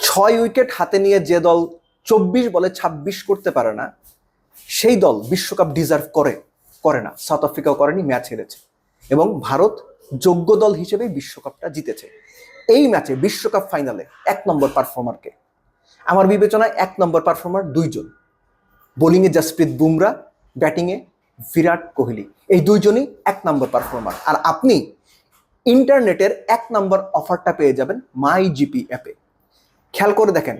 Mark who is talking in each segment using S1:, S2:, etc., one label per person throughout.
S1: ছয় উইকেট হাতে নিয়ে যে দল চব্বিশ বলে ২৬ করতে পারে না, সেই দল বিশ্বকাপ ডিজার্ভ করে করে না। সাউথ আফ্রিকাও করেনি, ম্যাচ হেরেছে। এবং ভারত যোগ্য দল হিসেবে বিশ্বকাপটা জিতেছে। এই ম্যাচে বিশ্বকাপ ফাইনালে এক নম্বর পারফর্মারকে। আমার বিবেচনায় এক নম্বর পারফর্মার দুইজন। বোলিংয়ে জসপ্রীত বুমরা ব্যাটিংয়ে বিরাট কোহলি। এই দুইজনই এক নম্বর পারফর্মার। আর আপনি ইন্টারনেটের এক নম্বর অফারটা পেয়ে যাবেন মাই জিপি অ্যাপে। খেয়াল করে দেখেন।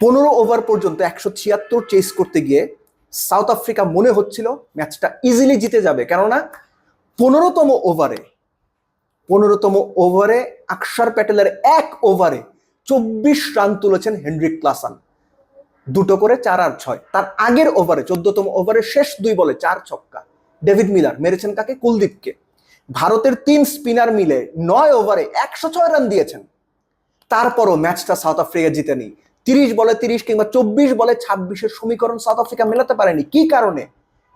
S1: পনেরো ওভার পর্যন্ত একশো ছিয়াত্তর চেস করতে গিয়ে সাউথ আফ্রিকা মনে হচ্ছিল ম্যাচটা ইজিলি জিতে যাবে। কেননা পনেরোতম ওভারে পনেরোতম ওভারে আকসার প্যাটেলের এক ওভারে চব্বিশ রান তুলেছেন হেনরিক ক্লাসান। দুটো করে চার আর ছয়। তার আগের ওভারে চোদ্দতম ওভারে শেষ দুই বলে চার ছক্কা। ডেভিড মিলার, মেরেছেন কাকে? কুলদীপকে। ভারতের তিন স্পিনার মিলে নয় ওভারে একশো ছয় রান দিয়েছেন। তারপরও ম্যাচটা সাউথ আফ্রিকা জিতেনি তিরিশ বলে তিরিশ কিংবা চব্বিশ বলে ছাব্বিশের সমীকরণ সাউথ আফ্রিকা মেলাতে পারেনি। কি কারণে?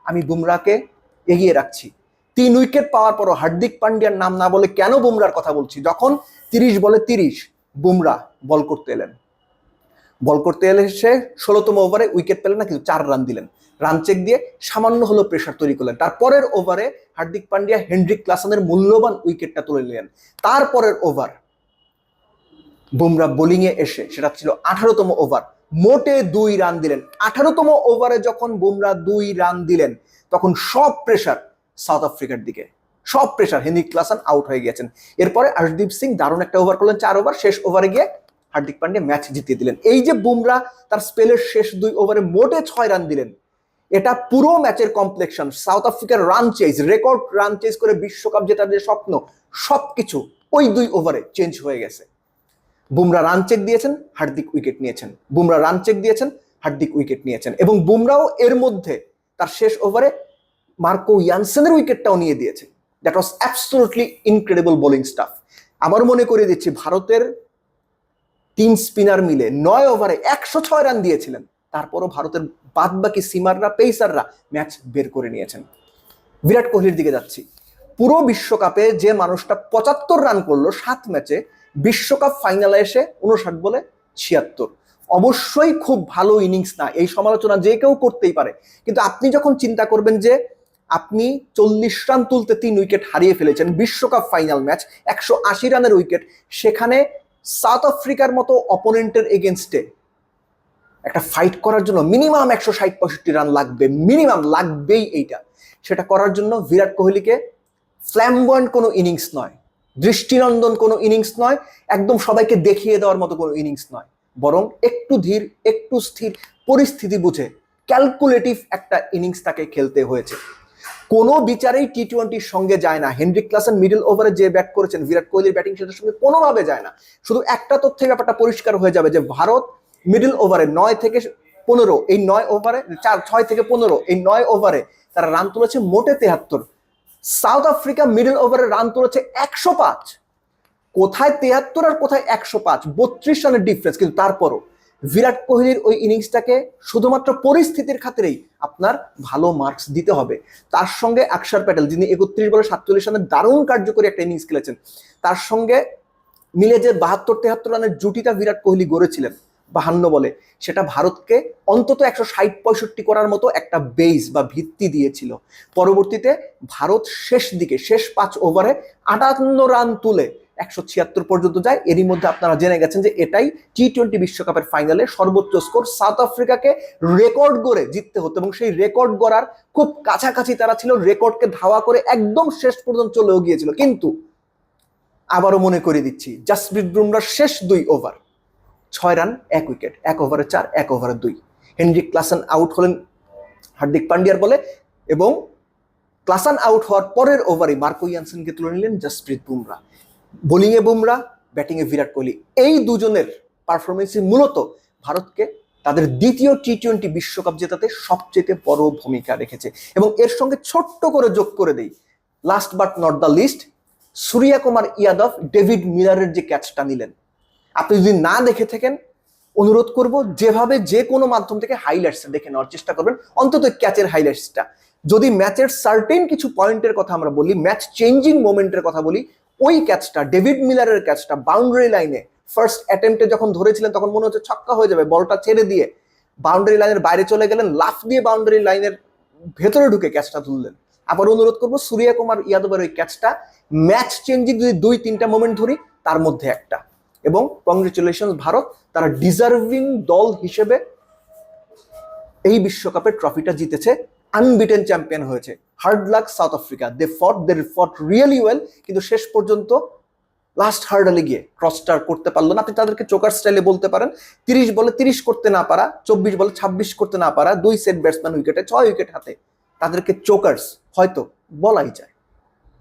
S1: আমি বুমরাকে এগিয়ে রাখছি। তিন উইকেট পাওয়ার পরও হার্দিক পান্ডিয়ার নাম না বলে কেন বুমরার কথা বলছি? যখন তিরিশ বলে তিরিশ বুমরা বল করতে এলেন। বল করতে এলে সে ষোলোতম ওভারে উইকেট পেলেন না, কিন্তু চার রান দিলেন। রান চেক দিয়ে সামান্য হলো প্রেশার তৈরি করলেন। তারপরের ওভারে হার্দিক পান্ডিয়া হেনরিক ক্লাসনের মূল্যবান উইকেটটা তুলে নিলেন। তারপরের ওভার বুমরা বোলিংয়ে এসে সেটা ছিল আঠারোতম ওভার। মোটে দুই রান দিলেন। আঠারোতম ওভারে যখন বুমরা দুই রান দিলেন, তখন সব প্রেশার সাউথ আফ্রিকার দিকে। সব প্রেশার হেনরিক ক্লাসান আউট হয়ে গেছেন এরপরে আশদীপ সিং দারুণ একটা ওভার করলেন, চার ওভার শেষ ওভারে গিয়ে হার্দিক পান্ডিয়া ম্যাচ জিতিয়ে দিলেন। এই যে বুমরা তার স্পেলের শেষ দুই ওভারে মোটে ছয় রান দিলেন, এটা পুরো ম্যাচের কমপ্লেকশন সাউথ আফ্রিকার run chase record run chase করে বিশ্বকাপ জেতার যে স্বপ্ন, সবকিছু ওই দুই ওভারে চেঞ্জ হয়ে গেছে। বুমরা রান চেক দিয়েছেন, হার্দিক উইকেট নিয়েছেন। বুমরা রান চেক দিয়েছেন, হার্দিক উইকেট নিয়েছেন। এবং বুমরাও এর মধ্যে তার শেষ ওভারে মার্কো ইয়ানসেনের উইকেটটাও নিয়ে দিয়েছে। That was absolutely incredible bowling stuff আবার মনে করিয়ে দিচ্ছি, ভারতের তিন স্পিনার মিলে নয় ওভারে একশো ছয় রান দিয়েছিলেন। তারপরও ভারতের বাদ বাকি সিমাররা পেসাররা ম্যাচ বের করে নিয়েছেন। বিরাট কোহলির দিকে যাচ্ছি। পুরো বিশ্বকাপে যে মানুষটা পঁচাত্তর রান করল, সাত ম্যাচে বিশ্বকাপ ফাইনালে এসে উনষাট বলে ছিয়াত্তর। অবশ্যই খুব ভালো ইনিংস না, এই সমালোচনা যে কেউ করতেই পারে। কিন্তু আপনি যখন চিন্তা করবেন যে আপনি চল্লিশ রান তুলতে তিন উইকেট হারিয়ে ফেলেছেন বিশ্বকাপ ফাইনাল ম্যাচ একশো আশি রানের উইকেট সেখানে সাউথ আফ্রিকার মতো অপোনেন্টের এগেনস্টে একটা ফাইট করার জন্য মিনিমাম একশো ষাট পঁয়ষট্টি রান লাগবে মিনিমাম লাগবেই এইটা। সেটা করার জন্য বিরাট কোহলিকে ফ্ল্যাম্বয়েন্ট কোনো ইনিংস নয়। দৃষ্টিনন্দন কোনো ইনিংস নয়, একদম সবাইকে দেখিয়ে দেওয়ার মতো কোনো ইনিংস নয়। বরং একটু ধীর, একটু স্থির পরিস্থিতি বুঝে ক্যালকুলেটিভ একটা ইনিংস তাকে খেলতে হয়েছে। কোনো বিচারেই টি টোয়েন্টির সঙ্গে যায় না। হেনরিক ক্লাসেন মিডল ওভারে যে ব্যাট করেছেন, বিরাট কোহলির ব্যাটিং সেটার সঙ্গে কোনোভাবে যায় না। শুধু একটা তথ্যে ব্যাপারটা পরিষ্কার হয়ে যাবে যে ভারত মিডল ওভারে নয় থেকে পনেরো, এই নয় ওভারে চার, ছয় থেকে পনেরো, এই নয় ওভারে তারা রান তুলেছে মোটে তেহাত্তর। সাউথ আফ্রিকা মিডল ওভারে রান তুলেছে একশো পাঁচ। কোথায় তেহাত্তর আর কোথায় একশো পাঁচ? বত্রিশ রানের ডিফারেন্স কিন্তু তারপরও বিরাট কোহলির ওই ইনিংসটাকে শুধুমাত্র পরিস্থিতির খাতিরেই আপনার ভালো মার্কস দিতে হবে। তার সঙ্গে আকসার প্যাটেল, যিনি একত্রিশ বলে সাতচল্লিশ রানের দারুণ কার্যকরী একটা ইনিংস খেলেছেন, তার সঙ্গে মিলে যে বাহাত্তর তেহাত্তর রানের জুটিটা বিরাট কোহলি গড়েছিলেন বাহান্ন বলে। সেটা ভারতকে অন্তত একশো ষাট পঁয়ষট্টি করার মতো একটা বেস বা ভিত্তি দিয়েছিল। পরবর্তীতে ভারত শেষ দিকে, শেষ পাঁচ ওভারে আটান্ন রান তুলে একশো ছিয়াত্তর পর্যন্ত যায়। এরই মধ্যে আপনারা জেনে গেছেন যে এটাই টি টোয়েন্টি বিশ্বকাপের ফাইনালে সর্বোচ্চ স্কোর সাউথ আফ্রিকাকে রেকর্ড গড়ে জিততে হতো এবং সেই রেকর্ড গড়ার খুব কাছাকাছি তারা ছিল। রেকর্ডকে ধাওয়া করে একদম শেষ পর্যন্ত চলেও গিয়েছিল। কিন্তু আবারও মনে করে দিচ্ছি, জাসপ্রীত বুমরার শেষ দুই ওভার ছয় রান, এক উইকেট, এক ওভারে চার, এক ওভারে দুই। হেনরিক ক্লাসান আউট হলেন হার্দিক পান্ডিয়ার বলে এবং ক্লাসান আউট হওয়ার পরের ওভারে মার্কো ইয়ানসেনকে তুলে নিলেন জসপ্রীত বুমরা। বোলিংয়ে বুমরা, ব্যাটিংয়ে বিরাট কোহলি। এই দুজনের পারফরমেন্সই মূলত ভারতকে তাদের দ্বিতীয় টি টোয়েন্টি বিশ্বকাপ জেতাতে সবচেয়ে বড় ভূমিকা রেখেছে। এবং এর সঙ্গে ছোট্ট করে যোগ করে দেই। Last but not the least Surya Kumar Yadav, David মিলারের যে ক্যাচটা নিলেন আপনি যদি না দেখে থাকেন, অনুরোধ করব যেভাবে যে কোনো মাধ্যম থেকে হাইলাইটস দেখে নেওয়ার চেষ্টা করবেন। অন্তত ক্যাচের হাইলাইটসটা যদি ম্যাচের সার্টেন কিছু পয়েন্টের কথা আমরা বলি ম্যাচ চেঞ্জিং মোমেন্টের কথা বলি, ওই ক্যাচটা ডেভিড মিলারের ক্যাচটা বাউন্ডারি লাইনে ফার্স্ট অ্যাটেম্পটে যখন ধরেছিলেন, তখন মনে হচ্ছে ছক্কা হয়ে যাবে বলটা ছেড়ে দিয়ে। বাউন্ডারি লাইনের বাইরে চলে গেলেন, লাফ দিয়ে বাউন্ডারি লাইনের ভেতরে ঢুকে ক্যাচটা তুললেন। আবার অনুরোধ করব সূর্য কুমার ইয়াদবের ওই ক্যাচটা ম্যাচ চেঞ্জিং যদি দুই তিনটা মোমেন্ট ধরি, তার মধ্যে একটা। এবং কংগ্রেচুলেশন ভারত তারা ডিজার্ভিং দল হিসেবে এই বিশ্বকাপের ট্রফিটা জিতেছে আনবিটেন চ্যাম্পিয়ন হয়েছে। Hard luck South Africa they fought they fought really well কিন্তু শেষ পর্যন্ত লাস্ট হার্ডালে গিয়ে ক্রসটার করতে পারল না। আপনি তাদেরকে চোকার স্টাইলে বলতে পারেন, তিরিশ বলে তিরিশ করতে না পারা, চব্বিশ বলে ছাব্বিশ করতে না পারা, দুই সেট ব্যাটসম্যান উইকেটে ছয় উইকেট হাতে তাদেরকে চোকার্স হয়তো বলাই যায়।